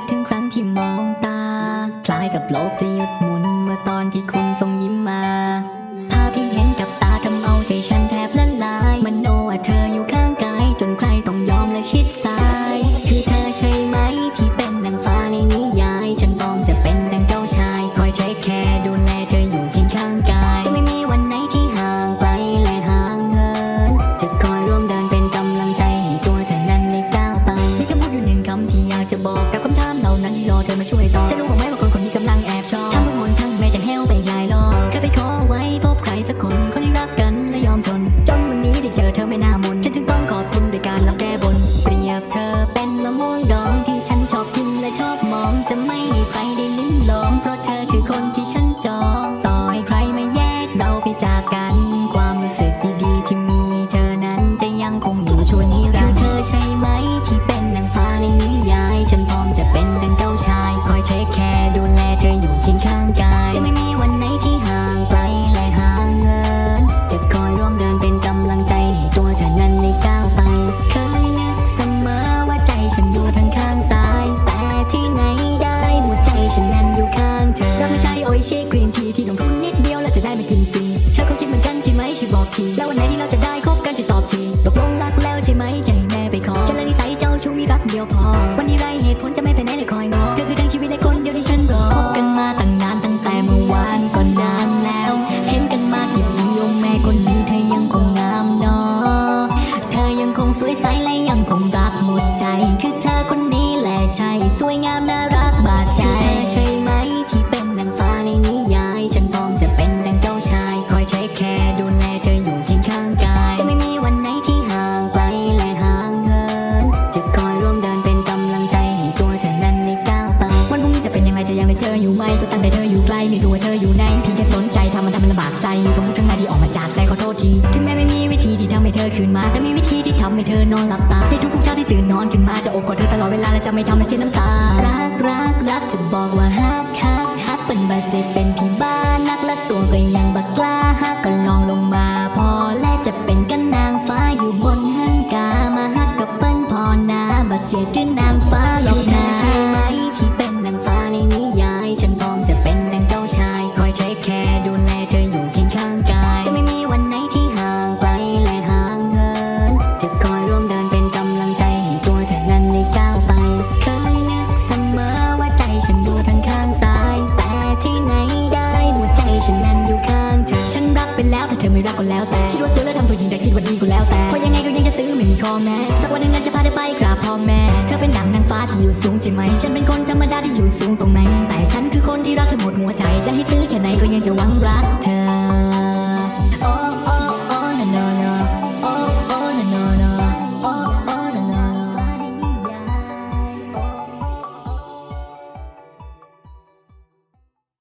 กถึงครั้งที่มองตา คล้ายกับโลกจะหยุดหมุน เมื่อตอนที่คุณทรงยิ้มมา ภาพที่เห็นกับตาทำเอาใจฉันแทบละลาย มันโนว่าเธออยู่ข้างกาย จนใครต้องยอมและชิดซ้ายามเหล่านั้นที่รอเธอมาช่วยตอจะรู้บ้าไหมว่าคนคนนี้กำลังแอบชอบทำทุกมนทั้งแม้จะแห้วไป ที แล้ววันไหนที่เราจะได้คบกันช่วยตอบทีตกลงรักแล้วใช่ไหมจะให้แม่ไปขอฉันและนิสัยเจ้าชู้มีรักเดียวพอ วันนี้ไรเหตุผลจะไม่ไปไหนเลยคอยงอเธอคือทั้งชีวิตและคนเดียวที่ฉันรอคบกันมาตั้งนานตั้งแต่เมื่อวานก็นนานแล้ว เห็นกันมากี่ปีโอ้แม่คนนี้เธอยังคงงามนอเธอยังคงสวยใสและยังคงรักหมดใจ คือเธอคนนี้แหละใช่สวยงามน่ารักบาดใจ ไม่รู้ว่าเธออยู่ไหนเพียงแค่สนใจทำมันทำมันลำบากใจมีคำพูดข้างในที่ออกมาจากใจขอโทษทีถึงแม้ไม่มีวิธีที่ทำให้เธอคืนมา แต่มีวิธีที่ทำให้เธอนอนหลับตาในทุกๆเช้าที่ตื่นนอนขึ้นมาจะโอบกอดเธอตลอดเวลาและจะไม่ทำให้เสียน้ำตารักรักรักจะบอกว่าฮักฮักฮักเป็นบาดเจ็บเป็นพี่บ้านักและตัวก็ยังบักกล้าฮักก็ลองลงมา พอและจะเป็นกันนางฟ้าอยู่บนหันกามาฮักกับเปิ้นพอนาบัดเสียจื่อนางฟ้าหรอกนะใช่ไหมที่เป็น ไม่รักก็แล้วแต่ คิดว่าซื้อแล้วทำตัวหญิงแต่คิดว่าดีก็แล้วแต่เพราะยังไงก็ยังจะตื้อไม่มีข้อแม้ สักวันหนึ่งนั้นจะพาเธอไปกราบพ่อแม่ เธอเป็นดังนางฟ้าที่อยู่สูงใช่ไหม ฉันเป็นคนธรรมดาที่อยู่สูงตรงไหน แต่ฉันคือคนที่รักเธอหมดหัวใจ จะให้ตื้อแค่ไหนก็ยังจะหวังรักเธอ